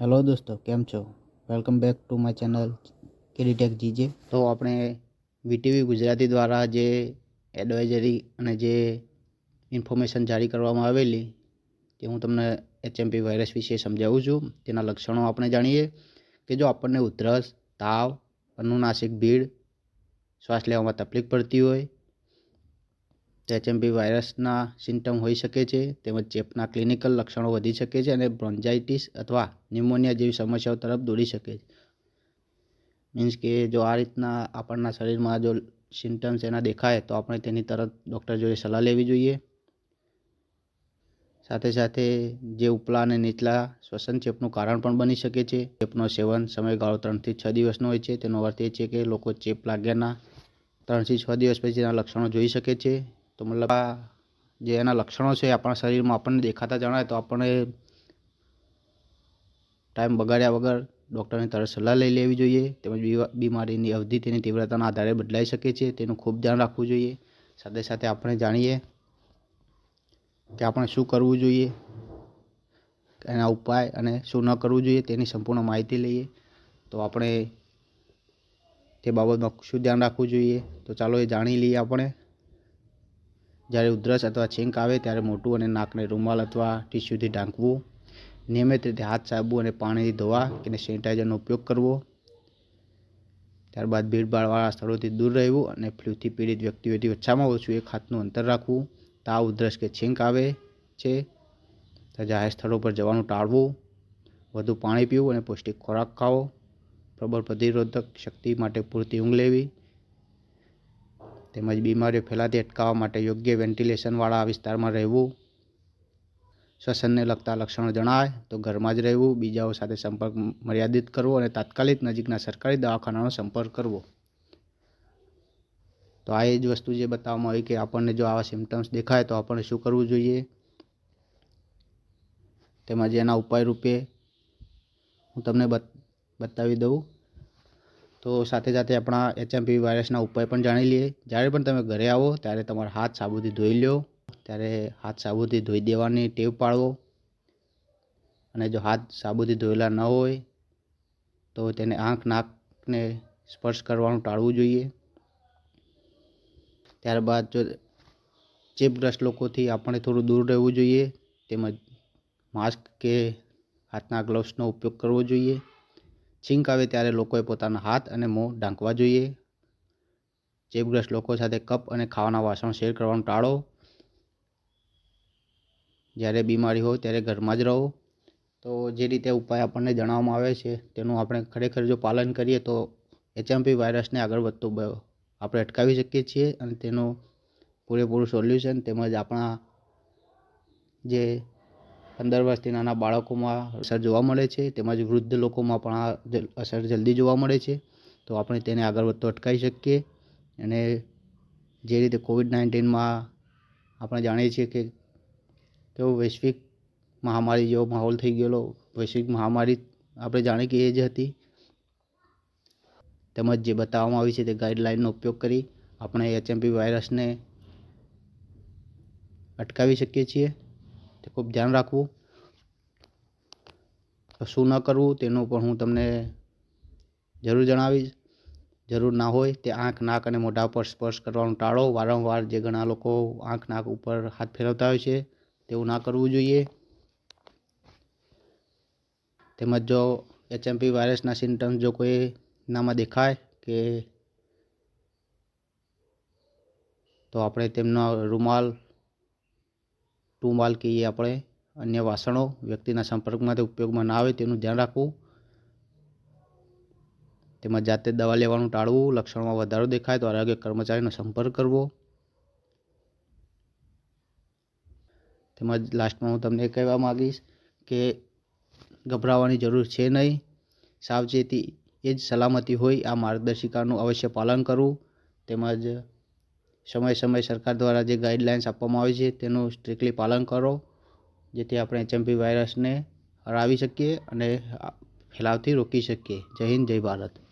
Hello દોસ્તો, કેમ છો? Welcome back to my channel KD tech GJ. તો આપણે વીટીવી ગુજરાતી દ્વારા જે એડવાઇઝરી અને જે ઇન્ફોર્મેશન જારી કરવામાં આવેલી, તે હું તમને એચએમપી વાયરસ વિશે સમજાવું છું. તેના લક્ષણો આપણે જાણીએ કે જો આપણને ઉધરસ, તાવ, અનુનાસિક ભીડ, શ્વાસ લેવામાં તકલીફ પડતી હોય એચએમપી વાયરસના સિમ્ટમ હોઈ શકે છે, તેમજ ચેપના ક્લિનિકલ લક્ષણો વધી શકે છે અને બ્રોન્જાઇટિસ અથવા ન્યુમોનિયા જેવી સમસ્યાઓ તરફ દોરી શકે છે. મીન્સ કે જો આ રીતના આપણના શરીરમાં જો સિમ્ટમ્સ એના દેખાય, તો આપણે તેની તરત ડૉક્ટર જોડે સલાહ લેવી જોઈએ. સાથે સાથે જે ઉપલા અને નીચલા શ્વસન ચેપનું કારણ પણ બની શકે છે. ચેપનો સેવન સમયગાળો ત્રણથી છ દિવસનો હોય છે. તેનો અર્થ એ છે કે લોકો ચેપ લાગ્યાના ત્રણથી છ દિવસ પછી તેના લક્ષણો જોઈ શકે છે. તો મતલબ આ જે એના લક્ષણો છે, આપણા શરીરમાં આપણને દેખાતા જણાય તો આપણે ટાઈમ બગાડ્યા વગર ડૉક્ટરની તરત સલાહ લઈ લેવી જોઈએ. તેમજ બીમારીની અવધિ તેની તીવ્રતાના આધારે બદલાઈ શકે છે, તેનું ખૂબ ધ્યાન રાખવું જોઈએ. સાથે સાથે આપણે જાણીએ કે આપણે શું કરવું જોઈએ, એના ઉપાય અને શું ન કરવું જોઈએ તેની સંપૂર્ણ માહિતી લઈએ. તો આપણે તે બાબતમાં શું ધ્યાન રાખવું જોઈએ, તો ચાલો એ જાણી લઈએ આપણે. જ્યારે ઉધરસ અથવા છીંક આવે ત્યારે મોટું અને નાકને રૂમાલ અથવા ટીશ્યુથી ઢાંકવું, નિયમિત રીતે હાથ સાબુ અને પાણીથી ધોવા કે સેનિટાઈઝરનો ઉપયોગ કરવો. ત્યારબાદ ભીડભાડવાળા સ્થળોથી દૂર રહેવું અને ફ્લૂથી પીડિત વ્યક્તિઓથી ઓછામાં ઓછું એક હાથનું અંતર રાખવું. તાવ, ઉધરસ કે છીંક આવે છે તો જાહેર સ્થળો પર જવાનું ટાળવું. વધુ પાણી પીવું અને પૌષ્ટિક ખોરાક ખાવો. પ્રબળ પ્રતિરોધક શક્તિ માટે પૂરતી ઊંઘ લેવી. તેમજ બીમારીઓ ફેલાતી અટકાવવા માટે યોગ્ય વેન્ટિલેશનવાળા વિસ્તારમાં રહેવું. શ્વસનને લગતા લક્ષણો જણાય તો ઘરમાં જ રહેવું, બીજાઓ સાથે સંપર્ક મર્યાદિત કરવો અને તાત્કાલિક નજીકના સરકારી દવાખાનાનો સંપર્ક કરવો. તો આ એ જ વસ્તુ જે બતાવવામાં આવી કે આપણને જો આવા સિમ્ટમ્સ દેખાય તો આપણને શું કરવું જોઈએ? તેમજ એના ઉપાય રૂપે હું તમને બતાવી દઉં. તો સાથે સાથે આપણા એચએમપી વાયરસના ઉપાય પણ જાણી લઈએ. જ્યારે પણ તમે ઘરે આવો, ત્યારે તમારા હાથ સાબુથી ધોઈ લો ત્યારે હાથ સાબુથી ધોઈ દેવાની ટેવ પાડવો અને જો હાથ સાબુથી ધોયેલા ન હોય, તો તેને આંખ, નાકને સ્પર્શ કરવાનું ટાળવું જોઈએ. ત્યારબાદ જો ચેપગ્રસ્ત લોકોથી આપણે થોડું દૂર રહેવું જોઈએ. તેમજ માસ્ક કે હાથના ગ્લવ્સનો ઉપયોગ કરવો જોઈએ. છીંક આવે ત્યારે લોકોએ પોતાના હાથ અને મોં ઢાંકવા જોઈએ. ચેપગ્રસ્ત લોકો સાથે કપ અને ખાવાના વાસણ શેર કરવાનું ટાળો. જ્યારે બીમારી હોય ત્યારે ઘરમાં જ રહો. તો જે રીતે ઉપાય આપણને જણાવવામાં આવે છે, તેનું આપણે ખરેખર જો પાલન કરીએ તો એચએમપી વાયરસને આગળ વધતો આપણે અટકાવી શકીએ છીએ અને તેનું પૂરેપૂરું સોલ્યુશન તેમજ આપણા જે પંદર વર્ષથી નાના બાળકોમાં અસર જોવા મળે છે, તેમજ વૃદ્ધ લોકોમાં પણ આ અસર જલ્દી જોવા મળે છે. તો આપણે તેને આગળ વધતો અટકાવી શકીએ. અને જે રીતે કોવિડ નાઇન્ટીનમાં આપણે જાણીએ છીએ કે કેવો વૈશ્વિક મહામારી જેવો માહોલ થઈ ગયેલો, વૈશ્વિક મહામારી આપણે જાણીએ કે એ જ હતી. તેમજ જે બતાવવામાં આવી છે તે ગાઈડલાઇનનો ઉપયોગ કરી આપણે એચએમપી વાયરસને અટકાવી શકીએ છીએ. તે ખૂબ ધ્યાન રાખવું. શું ન કરવું તેનું પણ હું તમને જરૂર જણાવીશ. જરૂર ના હોય તે આંખ, નાક અને મોઢા પર સ્પર્શ કરવાનું ટાળો. વારંવાર જે ઘણા લોકો આંખ, નાક ઉપર હાથ ફેરવતા હોય છે, તેવું ના કરવું જોઈએ. તેમજ જો એચએમપી વાયરસના સિમ્ટમ્સ જો કોઈ નામાં દેખાય કે તો આપણે તેમનો રૂમાલ રૂમાલ એ આપણે, અન્ય વાસણો વ્યક્તિના સંપર્કમાંથી ઉપયોગમાં ના આવે તેનું ધ્યાન રાખવું. તેમજ જાતે દવા લેવાનું ટાળવું, લક્ષણમાં વધારો દેખાય તો આરોગ્ય કર્મચારીનો સંપર્ક કરવો. તેમજ લાસ્ટમાં હું તમને કહેવા માગીશ કે ગભરાવાની જરૂર છે નહીં. સાવચેતી એ જ સલામતી હોય, આ માર્ગદર્શિકાનું અવશ્ય પાલન કરવું. તેમજ સમય સમય સરકાર દ્વારા જે ગાઈડલાઇન્સ આપવામાં આવી છે, તેનું સ્ટ્રિક્ટલી પાલન કરો, જેથી આપણે એચએમપી વાયરસને હરાવી શકીએ અને ફેલાવથી રોકી શકીએ. જય હિન્દ, જય ભારત.